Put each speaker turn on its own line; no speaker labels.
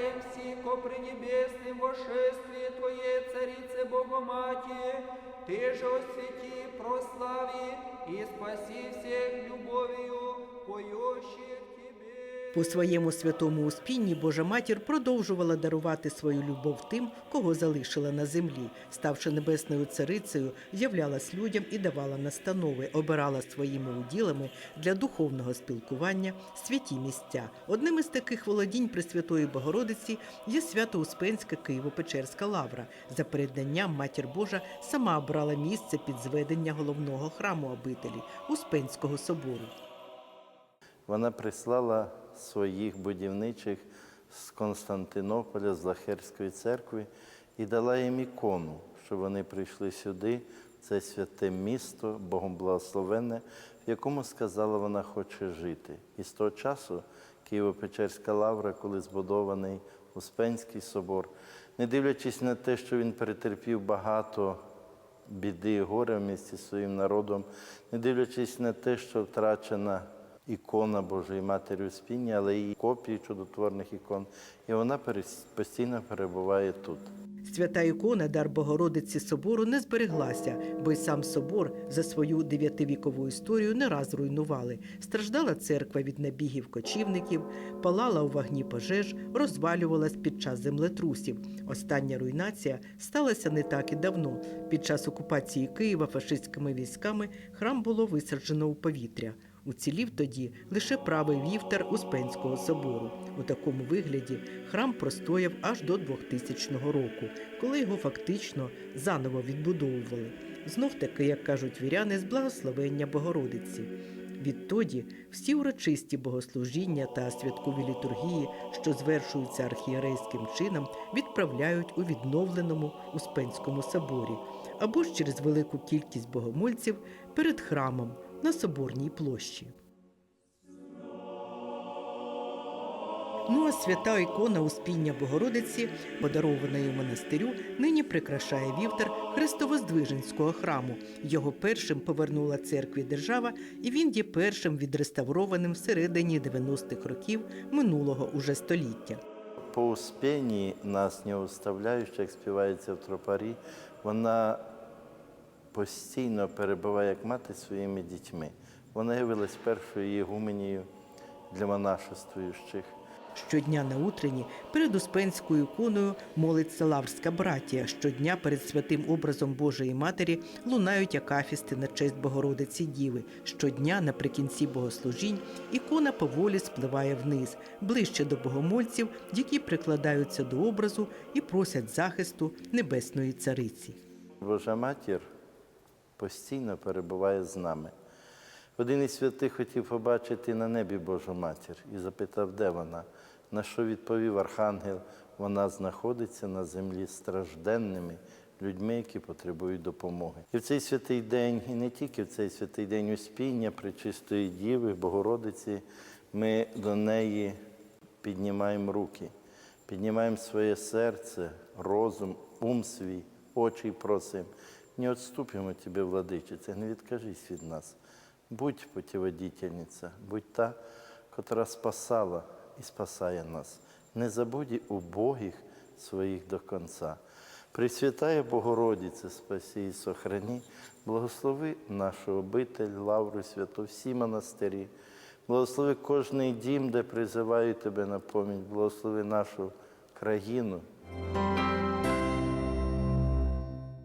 Христаем сико пренебесным вошествие Твое, Царице Богоматери, Ты же освети, прослави и спаси всех любовью, поющих.
По своєму святому успінні Божа матір продовжувала дарувати свою любов тим, кого залишила на землі. Ставши небесною царицею, являлась людям і давала настанови, обирала своїми уділами для духовного спілкування святі місця. Одним із таких володінь Пресвятої Богородиці є Свято-Успенська Києво-Печерська лавра. За переданням матір Божа сама обрала місце під зведення головного храму обителі Успенського собору.
Вона прислала своїх будівничих з Константинополя, з Лахерської церкви, і дала їм ікону, що вони прийшли сюди, це святе місто, Богом благословенне, в якому сказала вона хоче жити. І з того часу Києво-Печерська лавра, коли збудований Успенський собор, не дивлячись на те, що він перетерпів багато біди і горя в місті своїм народом, не дивлячись на те, що втрачена ікона Божої Матері Успіння, але і копії чудотворних ікон, і вона постійно перебуває тут.
Свята ікона дар Богородиці собору не збереглася, бо й сам собор за свою дев'ятивікову історію не раз руйнували. Страждала церква від набігів кочівників, палала у вогні пожеж, розвалювалась під час землетрусів. Остання руйнація сталася не так і давно. Під час окупації Києва фашистськими військами храм було висаджено у повітря. Уцілів тоді лише правий вівтар Успенського собору. У такому вигляді храм простояв аж до 2000 року, коли його фактично заново відбудовували. Знов таки, як кажуть віряни, з благословення Богородиці. Відтоді всі урочисті богослужіння та святкові літургії, що звершуються архієрейським чином, відправляють у відновленому Успенському соборі або ж через велику кількість богомольців перед храмом на соборній площі. Ну а свята ікона Успіння Богородиці, подарована її монастирю, нині прикрашає вівтар Христовоздвиженського храму. Його першим повернула церкві держава, і він є першим відреставрованим всередині 90-х років минулого уже століття.
По успінні нас не уставляють, як співається в тропарі, вона постійно перебуває як мати своїми дітьми. Вона явилась першою єгуменією для монашествуючих.
Щодня на утренні перед Успенською іконою молиться лаврська братія. Щодня перед святим образом Божої Матері лунають акафісти на честь Богородиці Діви. Щодня наприкінці богослужінь ікона поволі спливає вниз, ближче до богомольців, які прикладаються до образу і просять захисту Небесної Цариці.
Божа матір постійно перебуває з нами. Один із святих хотів побачити на небі Божу матір і запитав, де вона. На що відповів архангел, вона знаходиться на землі стражденними людьми, які потребують допомоги. І в цей святий день, і не тільки в цей святий день Успіння Пречистої Діви, Богородиці, ми до неї піднімаємо руки, піднімаємо своє серце, розум, ум свій, очі просимо. Не відступимо Тебе, владичице, не відкажись від нас. Будь путіводительниця, будь та, котра спасала і спасає нас. Не забудь убогих своїх до конца. Пресвятая Богородице, спаси і сохрани, благослови нашу обитель, лавру святу, всі монастирі, благослови кожний дім, де призиваю Тебе на поміч, благослови нашу країну.